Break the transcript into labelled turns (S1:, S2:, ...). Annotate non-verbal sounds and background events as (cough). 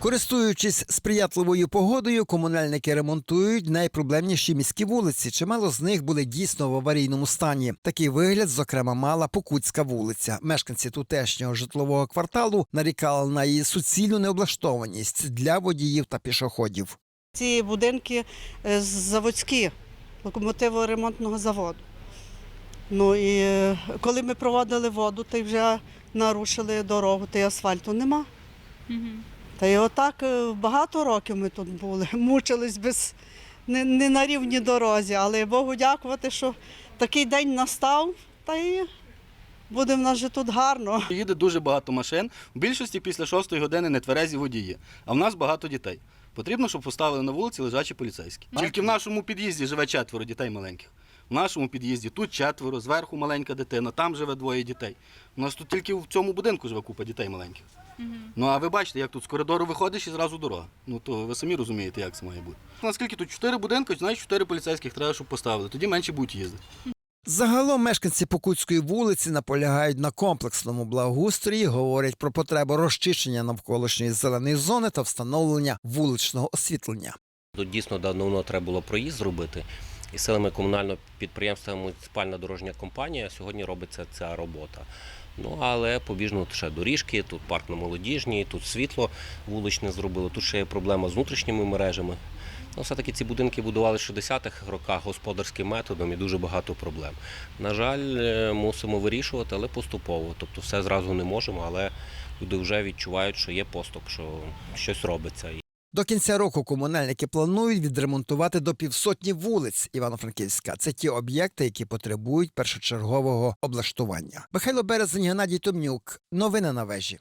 S1: Користуючись сприятливою погодою, комунальники ремонтують найпроблемніші міські вулиці. Чимало з них були дійсно в аварійному стані. Такий вигляд, зокрема, мала Покутська вулиця. Мешканці тутешнього житлового кварталу нарікали на її суцільну необлаштованість для водіїв та пішоходів.
S2: Ці будинки е, заводські, локомотиво-ремонтного заводу. Ну і е, коли ми проводили воду, то й вже нарушили дорогу, та й асфальту нема. Та й отак е, багато років ми тут були, (laughs) мучились без не, не на рівні дорозі, але Богу дякувати, що такий день настав, та й буде в нас же тут гарно.
S3: Їде дуже багато машин. В більшості після 6 години нетверезі водії, а в нас багато дітей. Потрібно, щоб поставили на вулиці лежачі поліцейські. Тільки в нашому під'їзді живе четверо дітей маленьких. В нашому під'їзді тут четверо, зверху маленька дитина, там живе двоє дітей. У нас тут тільки в цьому будинку живе купа дітей маленьких. Ну а ви бачите, як тут з коридору виходиш і зразу дорога. Ну то ви самі розумієте, як це має бути. Наскільки тут чотири будинки, значить чотири поліцейських треба, щоб поставили. Тоді менше будуть їздити.
S1: Загалом мешканці Покутської вулиці наполягають на комплексному благоустрої, говорять про потребу розчищення навколишньої зеленої зони та встановлення вуличного освітлення.
S4: Тут дійсно давно треба було проїзд зробити. І силами комунального підприємства муніципальна дорожня компанія сьогодні робиться ця робота. Ну але побіжно ще доріжки, тут парк на молодіжній, тут світло вуличне зробили. Тут ще є проблема з внутрішніми мережами. Ну, все-таки ці будинки будували в 60-х роках господарським методом і дуже багато проблем. На жаль, е, мусимо вирішувати, але поступово. Тобто все зразу не можемо, але люди вже відчувають, що є поступ, що щось робиться.
S1: До кінця року комунальники планують відремонтувати до півсотні вулиць Івано-Франківська. Це ті об'єкти, які потребують першочергового облаштування. Михайло Березень, Геннадій Томнюк. Новини на вежі.